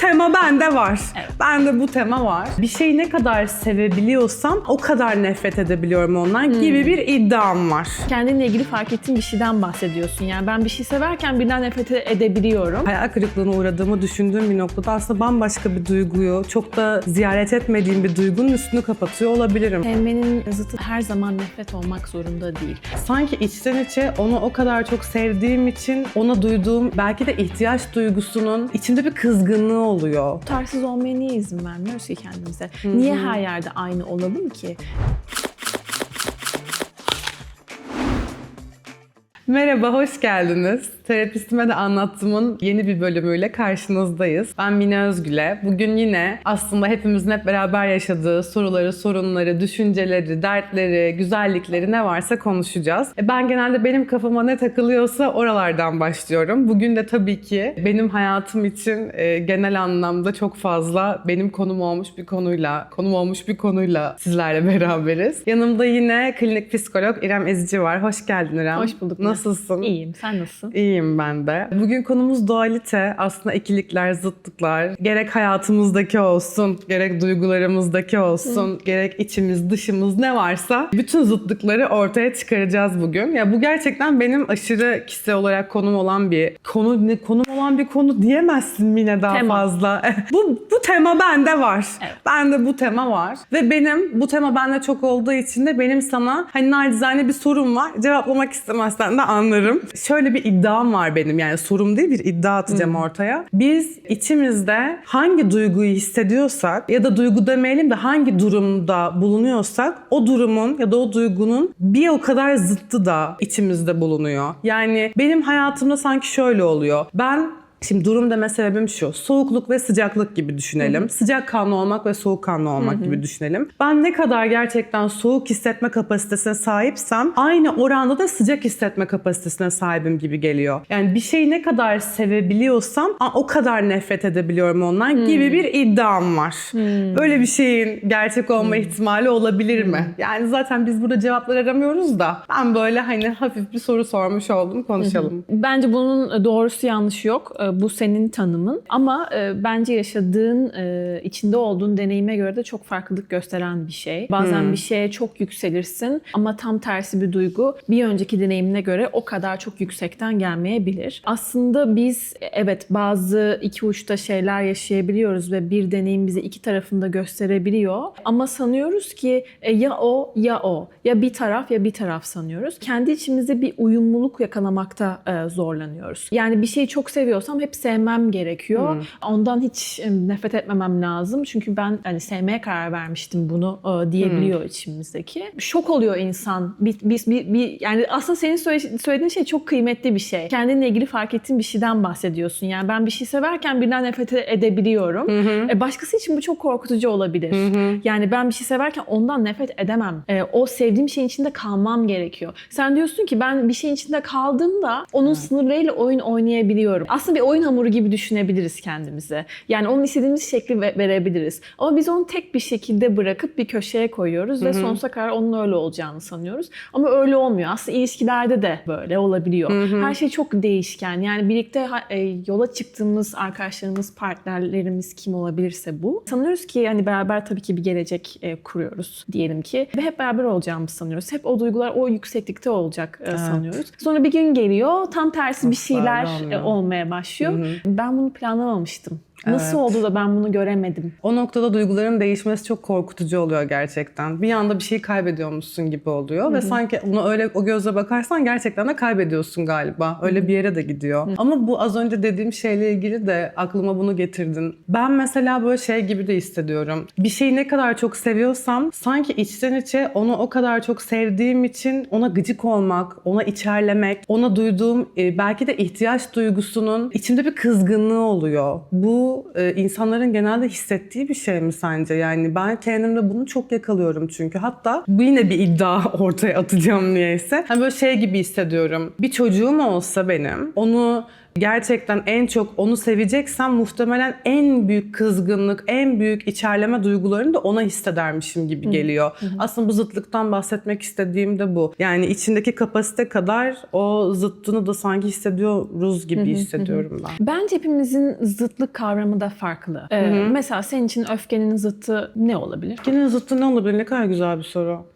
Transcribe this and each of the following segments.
tema bende var. Evet. Bende bu tema var. Bir şeyi ne kadar sevebiliyorsam o kadar nefret edebiliyorum ondan gibi bir iddiam var. Kendinle ilgili fark ettiğin bir şeyden bahsediyorsun. Yani ben bir şey severken birden nefret edebiliyorum. Hayal kırıklığına uğradığımı düşündüğüm bir noktada aslında bambaşka bir duyguyu, çok da ziyaret etmediğim bir duygunun üstünü kapatıyor olabilirim. Sevmenin zıtı her zaman nefret olmak zorunda değil. Sanki içten içe onu o kadar çok sevdiğim için ona duyduğum belki de ihtiyaç duygusunun içimde bir kızgınlığı oluyor. Tutarsız olmaya niye izin vermiyoruz ki kendimize? Niye her yerde aynı olalım ki? Merhaba, hoş geldiniz. Terapistime de anlattığımın yeni bir bölümüyle karşınızdayız. Ben Mine Özgül'e. Bugün yine aslında hepimizin hep beraber yaşadığı soruları, sorunları, düşünceleri, dertleri, güzellikleri ne varsa konuşacağız. E ben genelde benim kafama ne takılıyorsa oralardan başlıyorum. Bugün de tabii ki benim hayatım için e, genel anlamda çok fazla benim konum olmuş bir konuyla, konum olmuş bir konuyla sizlerle beraberiz. Yanımda yine klinik psikolog İrem Ezici var. Hoş geldin İrem. Hoş bulduk. Nasılsın? İyiyim. Sen nasılsın? İyiyim ben de. Bugün konumuz dualite. Aslında ikilikler, zıtlıklar. Gerek hayatımızdaki olsun, gerek duygularımızdaki olsun, gerek içimiz, dışımız ne varsa bütün zıtlıkları ortaya çıkaracağız bugün. Ya bu gerçekten benim aşırı kişisel olarak konum olan bir konu ne konum olan bir konu diyemezsin yine daha Tema. fazla. bu bu tema bende var. Evet. Bende bu tema var ve benim bu tema bende çok olduğu için de benim sana hani nacizane bir sorum var. Cevaplamak istemezsen de anlarım. Şöyle bir iddiam var benim yani sorum değil bir iddia atacağım ortaya. Biz içimizde hangi duyguyu hissediyorsak ya da duygu demeyelim de hangi durumda bulunuyorsak o durumun ya da o duygunun bir o kadar zıttı da içimizde bulunuyor. Yani benim hayatımda sanki şöyle oluyor. Ben Şimdi durum deme sebebim şu. Soğukluk ve sıcaklık gibi düşünelim. Sıcak kanlı olmak ve soğuk kanlı olmak gibi düşünelim. Ben ne kadar gerçekten soğuk hissetme kapasitesine sahipsem aynı oranda da sıcak hissetme kapasitesine sahibim gibi geliyor. Yani bir şeyi ne kadar sevebiliyorsam o kadar nefret edebiliyorum ondan gibi bir iddiam var. Böyle bir şeyin gerçek olma ihtimali olabilir mi? Yani zaten biz burada cevaplar aramıyoruz da ben böyle hani hafif bir soru sormuş oldum konuşalım. Bence bunun doğrusu yanlışı yok. Ee, Bu senin tanımın. Ama e, bence yaşadığın, e, içinde olduğun deneyime göre de çok farklılık gösteren bir şey. Bazen bir şeye çok yükselirsin ama tam tersi bir duygu bir önceki deneyimine göre o kadar çok yüksekten gelmeyebilir. Aslında biz e, evet bazı iki uçta şeyler yaşayabiliyoruz ve bir deneyim bize iki tarafında gösterebiliyor. Ama sanıyoruz ki e, ya o ya o. Ya bir taraf ya bir taraf sanıyoruz. Kendi içimizde bir uyumluluk yakalamakta e, zorlanıyoruz. Yani bir şeyi çok seviyorsam hep sevmem gerekiyor. Ondan hiç e, nefret etmemem lazım. Çünkü ben hani sevmeye karar vermiştim bunu e, diyebiliyor içimizdeki. Şok oluyor insan. Bir, bir, bir, bir- yani aslında senin söyle- söylediğin şey çok kıymetli bir şey. Kendinle ilgili fark ettiğin bir şeyden bahsediyorsun. Yani ben bir şey severken birden nefret edebiliyorum. E, başkası için bu çok korkutucu olabilir. Yani ben bir şey severken ondan nefret edemem. E, o sevdiğim şeyin içinde kalmam gerekiyor. Sen diyorsun ki ben bir şeyin içinde kaldığımda onun sınırlarıyla oyun oynayabiliyorum. Aslında bir oyun hamuru gibi düşünebiliriz kendimizi. Yani onun istediğimiz şekli ve- verebiliriz. Ama biz onu tek bir şekilde bırakıp bir köşeye koyuyoruz ve sonsuza kadar onun öyle olacağını sanıyoruz. Ama öyle olmuyor. Aslında ilişkilerde de böyle olabiliyor. Her şey çok değişken. Yani birlikte e, yola çıktığımız arkadaşlarımız, partnerlerimiz kim olabilirse bu. Sanıyoruz ki yani beraber tabii ki bir gelecek e, kuruyoruz diyelim ki ve hep beraber olacağımızı sanıyoruz. Hep o duygular o yükseklikte olacak e, sanıyoruz. Sonra bir gün geliyor tam tersi bir Asla öyle şeyler olmuyor. olmaya başlıyor. Ben bunu planlamamıştım. Nasıl Evet. oldu da ben bunu göremedim? O noktada duyguların değişmesi çok korkutucu oluyor gerçekten. Bir anda bir şey kaybediyormuşsun gibi oluyor ve sanki ona öyle o gözle bakarsan gerçekten de kaybediyorsun galiba. Öyle bir yere de gidiyor. Ama bu az önce dediğim şeyle ilgili de aklıma bunu getirdin. Ben mesela böyle şey gibi de hissediyorum. Bir şeyi ne kadar çok seviyorsam sanki içten içe onu o kadar çok sevdiğim için ona gıcık olmak, ona içerlemek, ona duyduğum e, belki de ihtiyaç duygusunun içimde bir kızgınlığı oluyor. Bu e, insanların genelde hissettiği bir şey mi sence? Yani ben kendimde bunu çok yakalıyorum çünkü. Hatta bu yine bir iddia ortaya atacağım niyeyse. Hani böyle şey gibi hissediyorum. Bir çocuğum olsa benim onu gerçekten en çok onu seveceksem muhtemelen en büyük kızgınlık, en büyük içerleme duygularını da ona hissedermişim gibi geliyor. Aslında bu zıtlıktan bahsetmek istediğim de bu. Yani içindeki kapasite kadar o zıttını da sanki hissediyoruz gibi hissediyorum ben. Bence hepimizin zıtlık kavramı da farklı. Ee, mesela senin için öfkenin zıttı ne olabilir? Yine zıttı ne olabilir? Ne kadar güzel bir soru.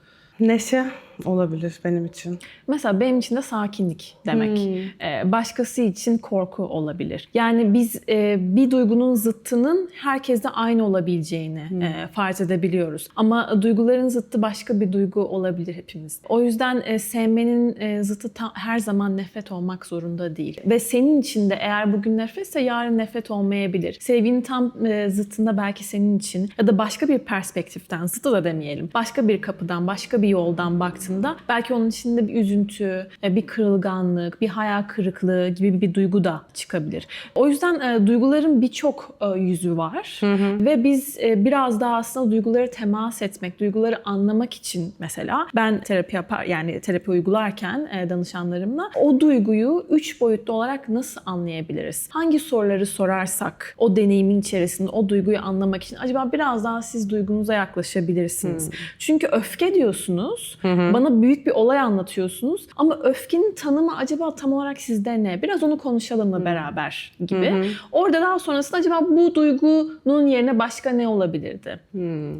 Neşe olabilir benim için. Mesela benim için de sakinlik demek. Ee, başkası için korku olabilir. Yani biz e, bir duygunun zıttının herkeste aynı olabileceğini e, farz edebiliyoruz. Ama duyguların zıttı başka bir duygu olabilir hepimizde. O yüzden e, sevmenin e, zıttı her zaman nefret olmak zorunda değil. Ve senin için de eğer bugün nefretse yarın nefret olmayabilir. Sevginin tam e, zıttında belki senin için ya da başka bir perspektiften, zıttı da demeyelim. Başka bir kapıdan, başka bir yoldan baktığında belki onun içinde bir üzüntü, e, bir kırılganlık, bir hayal kırıklığı gibi bir duygu da çıkabilir. O yüzden e, duyguların birçok e, yüzü var ve biz e, biraz daha aslında duyguları temas etmek, duyguları anlamak için mesela ben terapi yapar yani terapi uygularken e, danışanlarımla o duyguyu üç boyutlu olarak nasıl anlayabiliriz? Hangi soruları sorarsak o deneyimin içerisinde o duyguyu anlamak için acaba biraz daha siz duygunuza yaklaşabilirsiniz. Çünkü öfke diyorsunuz, bana büyük bir olay anlatıyorsunuz ama öfkenin tanımı acaba tam olarak sizde ne? Biraz onu konuşalım mı beraber gibi. Orada daha sonrasında acaba bu duygunun yerine başka ne olabilirdi?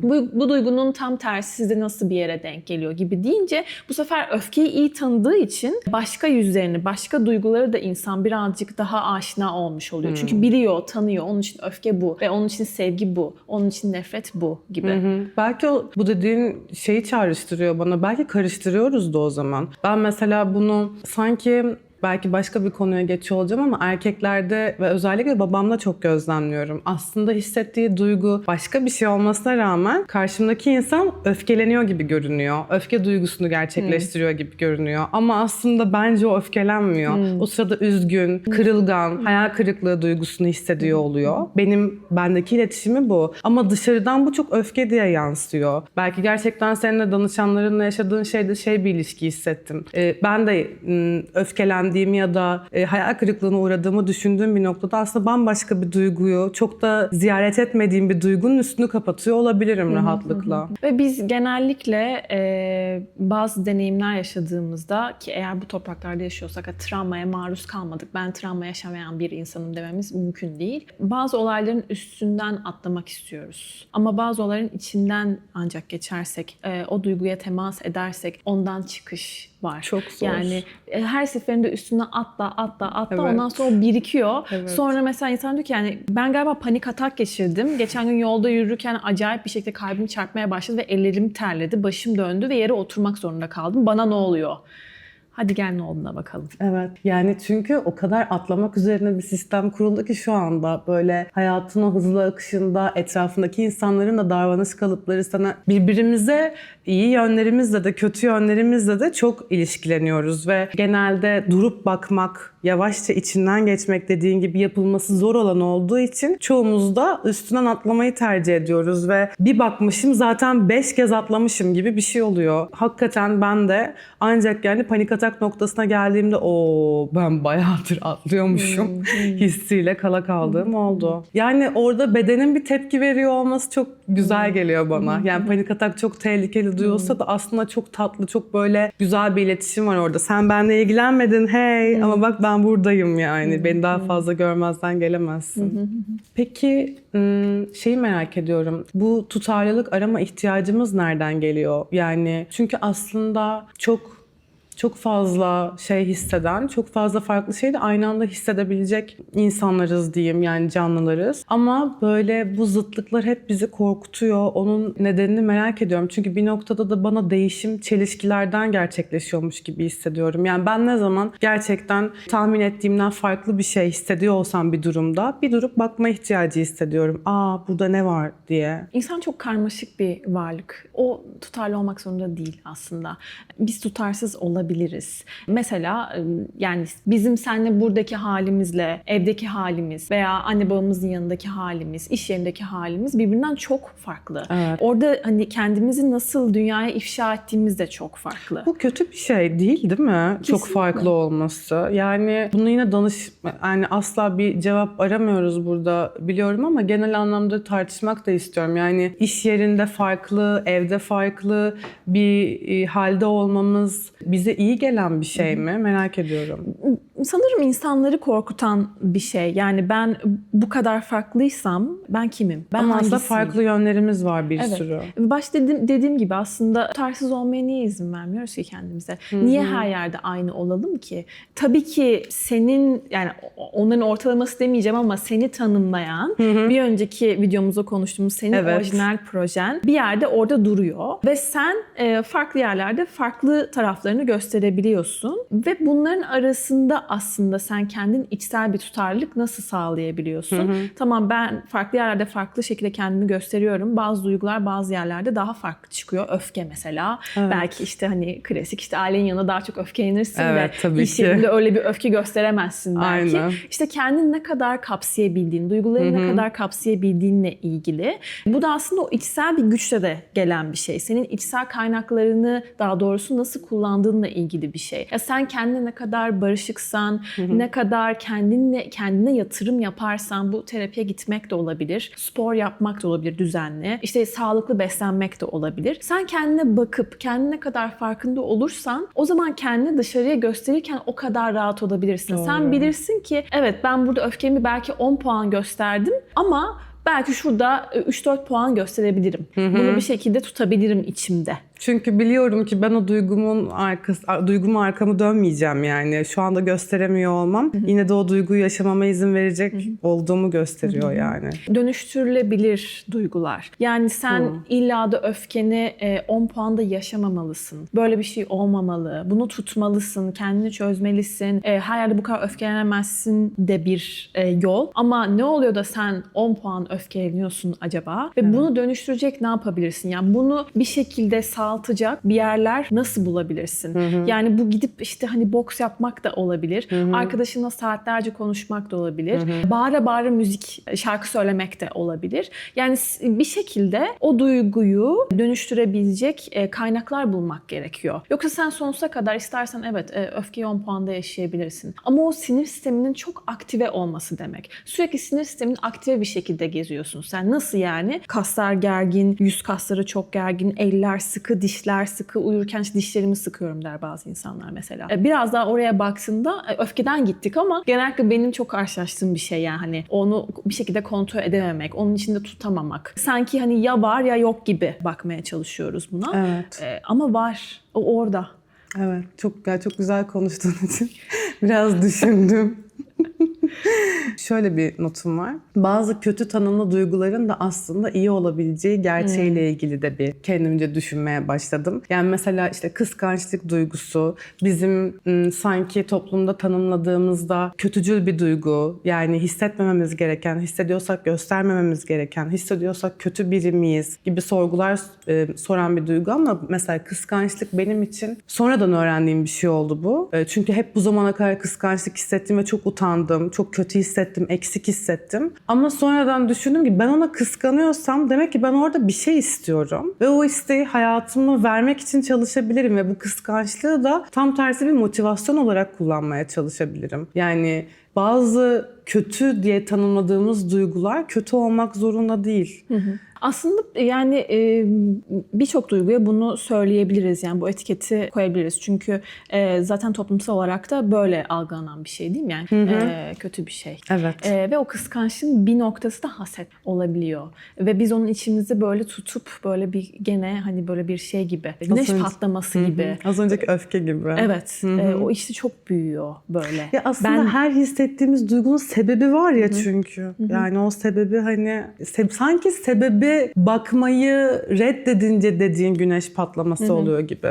Bu, bu duygunun tam tersi sizde nasıl bir yere denk geliyor gibi deyince bu sefer öfkeyi iyi tanıdığı için başka yüzlerini, başka duyguları da insan birazcık daha aşina olmuş oluyor. Çünkü biliyor, tanıyor. Onun için öfke bu ve onun için sevgi bu. Onun için nefret bu gibi. Hı. Belki o, bu dediğin şeyi çağrıştırıyor bana. Belki karıştırıyoruz da o zaman. Ben mesela bunu sanki belki başka bir konuya geçiyor olacağım ama erkeklerde ve özellikle babamda çok gözlemliyorum. Aslında hissettiği duygu başka bir şey olmasına rağmen karşımdaki insan öfkeleniyor gibi görünüyor. Öfke duygusunu gerçekleştiriyor gibi görünüyor. Ama aslında bence o öfkelenmiyor. O sırada üzgün, kırılgan, hayal kırıklığı duygusunu hissediyor oluyor. Benim bendeki iletişimi bu. Ama dışarıdan bu çok öfke diye yansıyor. Belki gerçekten seninle danışanlarınla yaşadığın şeyde şey bir ilişki hissettim. Ee, ben de ım, öfkelendiğim ya da e, hayal kırıklığına uğradığımı düşündüğüm bir noktada aslında bambaşka bir duyguyu, çok da ziyaret etmediğim bir duygunun üstünü kapatıyor olabilirim rahatlıkla. Ve biz genellikle e, bazı deneyimler yaşadığımızda ki eğer bu topraklarda yaşıyorsak travmaya maruz kalmadık. Ben travma yaşamayan bir insanım dememiz mümkün değil. Bazı olayların üstünden atlamak istiyoruz. Ama bazı olayların içinden ancak geçersek, e, o duyguya temas edersek ondan çıkış var. Çok zor. Yani e, her seferinde üstüne atla atla atla Evet. ondan sonra birikiyor. Evet. Sonra mesela insan diyor ki yani ben galiba panik atak geçirdim. Geçen gün yolda yürürken acayip bir şekilde kalbim çarpmaya başladı ve ellerim terledi, başım döndü ve yere oturmak zorunda kaldım. Bana ne oluyor? Hadi gel ne olduğuna bakalım. Evet. Yani çünkü o kadar atlamak üzerine bir sistem kuruldu ki şu anda böyle hayatın o hızlı akışında etrafındaki insanların da davranış kalıpları sana birbirimize iyi yönlerimizle de kötü yönlerimizle de çok ilişkileniyoruz ve genelde durup bakmak, yavaşça içinden geçmek dediğin gibi yapılması zor olan olduğu için çoğumuz da üstünden atlamayı tercih ediyoruz ve bir bakmışım zaten beş kez atlamışım gibi bir şey oluyor. Hakikaten ben de ancak yani panik atak noktasına geldiğimde o ben bayağıdır atlıyormuşum hissiyle kala kaldığım oldu. Yani orada bedenin bir tepki veriyor olması çok güzel geliyor bana. Yani panik atak çok tehlikeli duyulsa da aslında çok tatlı, çok böyle güzel bir iletişim var orada. Sen benimle ilgilenmedin hey ama bak ben buradayım yani. Beni daha fazla görmezden gelemezsin. Peki şeyi merak ediyorum. Bu tutarlılık arama ihtiyacımız nereden geliyor? Yani çünkü aslında çok çok fazla şey hisseden, çok fazla farklı şeyi de aynı anda hissedebilecek insanlarız diyeyim yani canlılarız. Ama böyle bu zıtlıklar hep bizi korkutuyor. Onun nedenini merak ediyorum. Çünkü bir noktada da bana değişim çelişkilerden gerçekleşiyormuş gibi hissediyorum. Yani ben ne zaman gerçekten tahmin ettiğimden farklı bir şey hissediyor olsam bir durumda bir durup bakma ihtiyacı hissediyorum. Aa burada ne var diye. İnsan çok karmaşık bir varlık. O tutarlı olmak zorunda değil aslında. Biz tutarsız olabiliriz. Olabiliriz. Mesela yani bizim seninle buradaki halimizle evdeki halimiz veya anne babamızın yanındaki halimiz, iş yerindeki halimiz birbirinden çok farklı. Evet. Orada hani kendimizi nasıl dünyaya ifşa ettiğimiz de çok farklı. Bu kötü bir şey değil değil mi? Çok Kesinlikle. farklı olması. Yani bunu yine danış yani asla bir cevap aramıyoruz burada biliyorum ama genel anlamda tartışmak da istiyorum. Yani iş yerinde farklı, evde farklı bir halde olmamız bize iyi gelen bir şey mi? Merak ediyorum. Sanırım insanları korkutan bir şey. Yani ben bu kadar farklıysam ben kimim? Ben ama aslında farklı yönlerimiz var bir Evet. sürü. Başta dediğim, dediğim gibi aslında tutarsız olmaya niye izin vermiyoruz ki kendimize? Niye her yerde aynı olalım ki? Tabii ki senin yani onların ortalaması demeyeceğim ama seni tanımlayan bir önceki videomuzda konuştuğumuz senin Evet. orijinal projen bir yerde orada duruyor ve sen e, farklı yerlerde farklı taraflarını gösterebiliyorsun ve bunların arasında aslında sen kendin içsel bir tutarlılık nasıl sağlayabiliyorsun? Tamam ben farklı yerlerde farklı şekilde kendimi gösteriyorum. Bazı duygular bazı yerlerde daha farklı çıkıyor. Öfke mesela. Evet. Belki işte hani klasik işte ailenin yanında daha çok öfkelenirsin Evet, de tabii iş yerinde öyle bir öfke gösteremezsin belki. Aynen. İşte kendini ne kadar kapsayabildiğin, duyguları ne kadar kapsayabildiğinle ilgili. Bu da aslında o içsel bir güçle de gelen bir şey. Senin içsel kaynaklarını daha doğrusu nasıl kullandığınla ilgili bir şey. Ya sen kendine ne kadar barışıksan, ne kadar kendinle kendine yatırım yaparsan bu terapiye gitmek de olabilir. Spor yapmak da olabilir düzenli. İşte sağlıklı beslenmek de olabilir. Sen kendine bakıp kendine ne kadar farkında olursan o zaman kendini dışarıya gösterirken o kadar rahat olabilirsin. Sen Doğru. bilirsin ki evet ben burada öfkemi belki 10 puan gösterdim ama belki şurada e, 3-4 puan gösterebilirim. Bunu bir şekilde tutabilirim içimde. Çünkü biliyorum ki ben o duygumun arkası, duyguma arkamı dönmeyeceğim yani. Şu anda gösteremiyor olmam yine de o duyguyu yaşamama izin verecek olduğumu gösteriyor yani. Dönüştürülebilir duygular. Yani sen illa da öfkeni e, 10 puanda yaşamamalısın. Böyle bir şey olmamalı. Bunu tutmalısın, kendini çözmelisin. E, her yerde bu kadar öfkelenemezsin de bir e, yol. Ama ne oluyor da sen 10 puan öfkeleniyorsun acaba? Ve bunu dönüştürecek ne yapabilirsin? Yani bunu bir şekilde sağaltacak bir yerler nasıl bulabilirsin? Yani bu gidip işte hani boks yapmak da olabilir. Arkadaşınla saatlerce konuşmak da olabilir. Bağıra bağıra müzik, şarkı söylemek de olabilir. Yani bir şekilde o duyguyu dönüştürebilecek e, kaynaklar bulmak gerekiyor. Yoksa sen sonsuza kadar istersen evet e, öfkeyi 10 puanda yaşayabilirsin. Ama o sinir sisteminin çok aktive olması demek. Sürekli sinir sistemin aktive bir şekilde geziyorsun. Sen nasıl yani? Kaslar gergin, yüz kasları çok gergin, eller sıkı, dişler sıkı. Uyurken işte dişlerimi sıkıyorum der bazı insanlar mesela. E, Biraz daha oraya baktığında e, öfkeden gittik ama genellikle benim çok karşılaştığım bir şey yani hani onu bir şekilde kontrol edememek, onun içinde tutamamak. Sanki hani ya var ya yok gibi bakmaya çalışıyoruz buna. Evet. E, ama var. O orada. Evet, çok ya çok güzel konuştuğun için biraz düşündüm. Şöyle bir notum var. Bazı kötü tanımlı duyguların da aslında iyi olabileceği gerçeğiyle ilgili de bir kendimce düşünmeye başladım. Yani mesela işte kıskançlık duygusu bizim ım, sanki toplumda tanımladığımızda kötücül bir duygu. Yani hissetmememiz gereken, hissediyorsak göstermememiz gereken, hissediyorsak kötü biri miyiz gibi sorgular e, soran bir duygu ama mesela kıskançlık benim için sonradan öğrendiğim bir şey oldu bu. E, çünkü hep bu zamana kadar kıskançlık hissettim ve çok utandım, çok kötü hissettim, eksik hissettim. Ama sonradan düşündüm ki ben ona kıskanıyorsam demek ki ben orada bir şey istiyorum ve o isteği hayatıma vermek için çalışabilirim ve bu kıskançlığı da tam tersi bir motivasyon olarak kullanmaya çalışabilirim. Yani bazı kötü diye tanımladığımız duygular kötü olmak zorunda değil. Aslında yani e, birçok duyguya bunu söyleyebiliriz. Yani bu etiketi koyabiliriz. Çünkü e, zaten toplumsal olarak da böyle algılanan bir şey değil mi? Yani e, kötü bir şey. Evet. E, ve o kıskançlığın bir noktası da haset olabiliyor. Ve biz onun içimizde böyle tutup böyle bir gene hani böyle bir şey gibi. Güneş önce- patlaması gibi. Az önceki öfke gibi. Evet. e, o işte çok büyüyor böyle. Ya aslında Ben- her hissettiğimiz duygunun sebebi var ya çünkü. Yani o sebebi hani se- sanki sebebi bakmayı reddedince dediğin güneş patlaması oluyor gibi.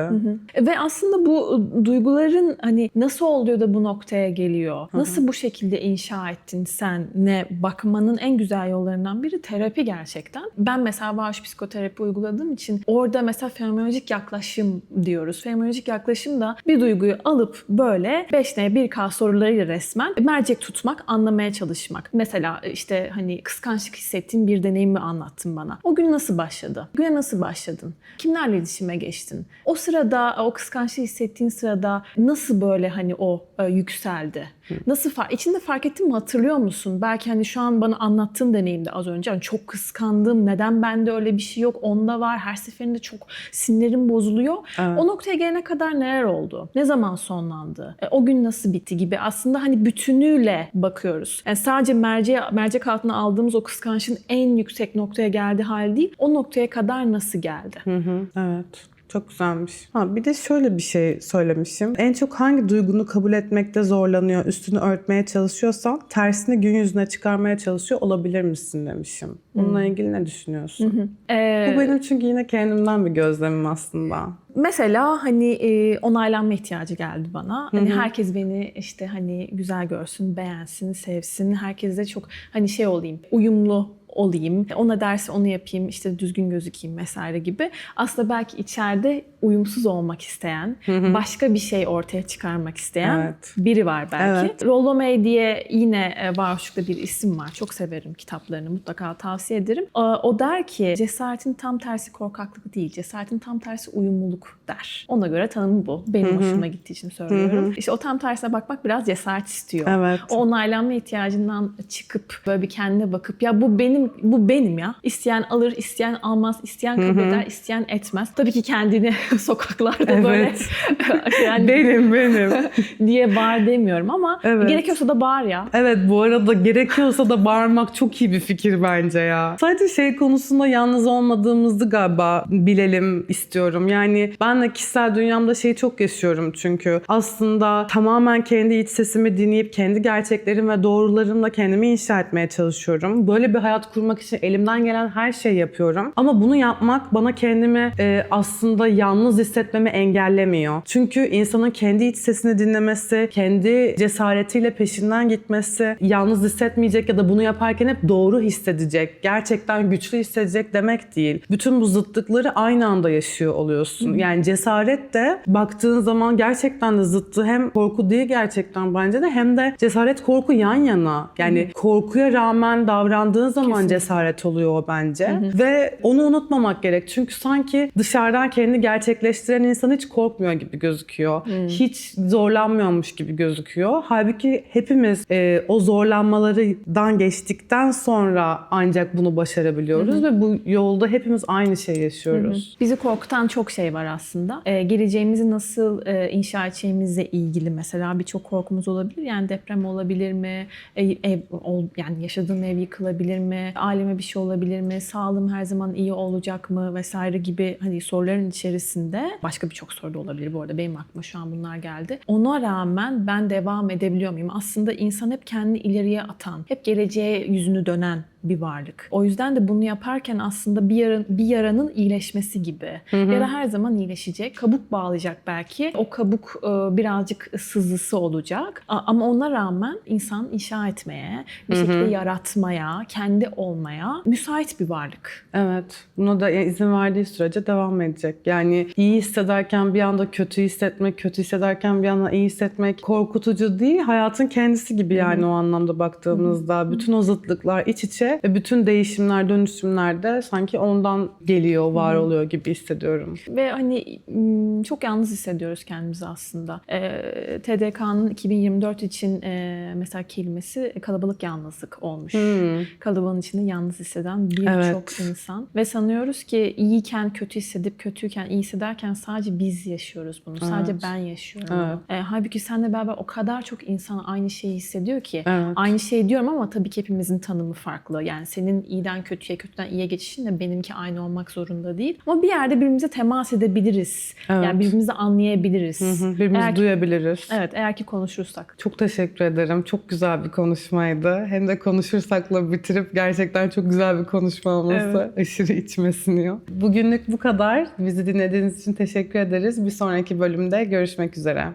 Ve aslında bu ıı, duyguların hani nasıl oluyor da bu noktaya geliyor? Nasıl bu şekilde inşa ettin sen? Ne bakmanın en güzel yollarından biri terapi gerçekten. Ben mesela bağış psikoterapi uyguladığım için orada mesela fenomenolojik yaklaşım diyoruz. Fenomenolojik yaklaşım da bir duyguyu alıp böyle 5N 1K sorularıyla resmen mercek tutmak, anlamaya çalışmak. Mesela işte hani kıskançlık hissettiğin bir deneyimi anlattın bana. O gün nasıl başladı? Güne nasıl başladın? Kimlerle iletişime geçtin? O sırada o kıskançlığı hissettiğin sırada nasıl böyle hani o e, yükseldi? Nasıl fark içinde fark ettin mi hatırlıyor musun? Belki hani şu an bana anlattığın deneyimde az önce hani çok kıskandım. Neden bende öyle bir şey yok? Onda var. Her seferinde çok sinirlerim bozuluyor. Evet. O noktaya gelene kadar neler oldu? Ne zaman sonlandı? E, o gün nasıl bitti gibi aslında hani bütünüyle bakıyoruz. Yani sadece merceğe, mercek altına aldığımız o kıskançlığın en yüksek noktaya geldiği hal değil, o noktaya kadar nasıl geldi? Hı hı, evet. Çok güzelmiş. Ha, bir de şöyle bir şey söylemişim. En çok hangi duygunu kabul etmekte zorlanıyor, üstünü örtmeye çalışıyorsan tersini gün yüzüne çıkarmaya çalışıyor olabilir misin demişim. Bununla ilgili ne düşünüyorsun? Ee, Bu benim çünkü yine kendimden bir gözlemim aslında. Mesela hani e, onaylanma ihtiyacı geldi bana. Hani herkes beni işte hani güzel görsün, beğensin, sevsin. Herkese çok hani şey olayım, uyumlu olayım. Ona derse onu yapayım, işte düzgün gözükeyim vesaire gibi. Aslında belki içeride uyumsuz olmak isteyen, başka bir şey ortaya çıkarmak isteyen Evet. biri var belki. Evet. Rollo May diye yine e, Varuş'ta bir isim var. Çok severim kitaplarını. Mutlaka tavsiye ederim. E, O der ki cesaretin tam tersi korkaklık değil. Cesaretin tam tersi uyumluluk der. Ona göre tanımı bu. Benim hoşuma gittiği için söylüyorum. İşte o tam tersine bakmak biraz cesaret istiyor. Evet. O onaylanma ihtiyacından çıkıp böyle bir kendine bakıp ya bu benim bu benim ya. İsteyen alır, isteyen almaz, isteyen kabul eder, isteyen etmez. Tabii ki kendini sokaklarda böyle yani Benim, benim. diye bağır demiyorum ama Evet. gerekiyorsa da bağır ya. Evet bu arada gerekiyorsa da bağırmak çok iyi bir fikir bence ya. Sadece şey konusunda yalnız olmadığımızı galiba bilelim istiyorum. Yani ben de kişisel dünyamda şeyi çok yaşıyorum çünkü. Aslında tamamen kendi iç sesimi dinleyip kendi gerçeklerim ve doğrularımla kendimi inşa etmeye çalışıyorum. Böyle bir hayat kurmak için elimden gelen her şeyi yapıyorum. Ama bunu yapmak bana kendimi e, aslında yalnız hissetmemi engellemiyor. Çünkü insanın kendi iç sesini dinlemesi, kendi cesaretiyle peşinden gitmesi, yalnız hissetmeyecek ya da bunu yaparken hep doğru hissedecek, gerçekten güçlü hissedecek demek değil. Bütün bu zıtlıkları aynı anda yaşıyor oluyorsun. Yani cesaret de baktığın zaman gerçekten de zıttı. Hem korku değil gerçekten bence de hem de cesaret korku yan yana. Yani korkuya rağmen davrandığın zaman cesaret oluyor o bence. Ve onu unutmamak gerek. Çünkü sanki dışarıdan kendini gerçekleştiren insan hiç korkmuyor gibi gözüküyor. Hiç zorlanmıyormuş gibi gözüküyor. Halbuki hepimiz e, o zorlanmalardan geçtikten sonra ancak bunu başarabiliyoruz ve bu yolda hepimiz aynı şey yaşıyoruz. Bizi korkutan çok şey var aslında. Ee, geleceğimizi nasıl e, inşa edeceğimizle ilgili mesela birçok korkumuz olabilir. Yani deprem olabilir mi? E, ev, ol- yani yaşadığım ev yıkılabilir mi? Aileme bir şey olabilir mi? Sağlığım her zaman iyi olacak mı? Vesaire gibi hani soruların içerisinde başka birçok soru da olabilir bu arada. Benim aklıma şu an bunlar geldi. Ona rağmen ben devam edebiliyor muyum? Aslında insan hep kendini ileriye atan, hep geleceğe yüzünü dönen bir varlık. O yüzden de bunu yaparken aslında bir, yaran, bir yaranın iyileşmesi gibi. Yara her zaman iyileşecek. Kabuk bağlayacak belki. O kabuk e, birazcık sızısı olacak. A- Ama ona rağmen insan inşa etmeye, bir şekilde yaratmaya, kendi olmaya müsait bir varlık. Evet. Buna da izin verdiği sürece devam edecek. Yani iyi hissederken bir anda kötü hissetmek, kötü hissederken bir anda iyi hissetmek korkutucu değil. Hayatın kendisi gibi yani o anlamda baktığımızda. Bütün o zıtlıklar iç içe ve bütün değişimler, dönüşümler de sanki ondan geliyor, var oluyor gibi hissediyorum. Ve hani çok yalnız hissediyoruz kendimizi aslında. Ee, TDK'nın 2024 için e, mesela kelimesi kalabalık yalnızlık olmuş. Kalabalığın içinde yalnız hisseden birçok Evet. insan. Ve sanıyoruz ki iyiyken kötü hissedip kötüyken iyi hissederken sadece biz yaşıyoruz bunu. Sadece Evet. ben yaşıyorum Evet. E, halbuki seninle beraber o kadar çok insan aynı şeyi hissediyor ki. Evet. Aynı şey diyorum ama tabii ki hepimizin tanımı farklı. Yani senin iyiden kötüye, kötüden iyiye geçişinle benimki aynı olmak zorunda değil. Ama bir yerde birbirimize temas edebiliriz. Evet. Yani birbirimizi anlayabiliriz. Hı, Birbirimizi Eğer ki- duyabiliriz. Evet, eğer ki konuşursak. Çok teşekkür ederim. Çok güzel bir konuşmaydı. Hem de konuşursakla bitirip gerçekten çok güzel bir konuşma olması aşırı içime siniyor. Bugünlük bu kadar. Bizi dinlediğiniz için teşekkür ederiz. Bir sonraki bölümde görüşmek üzere.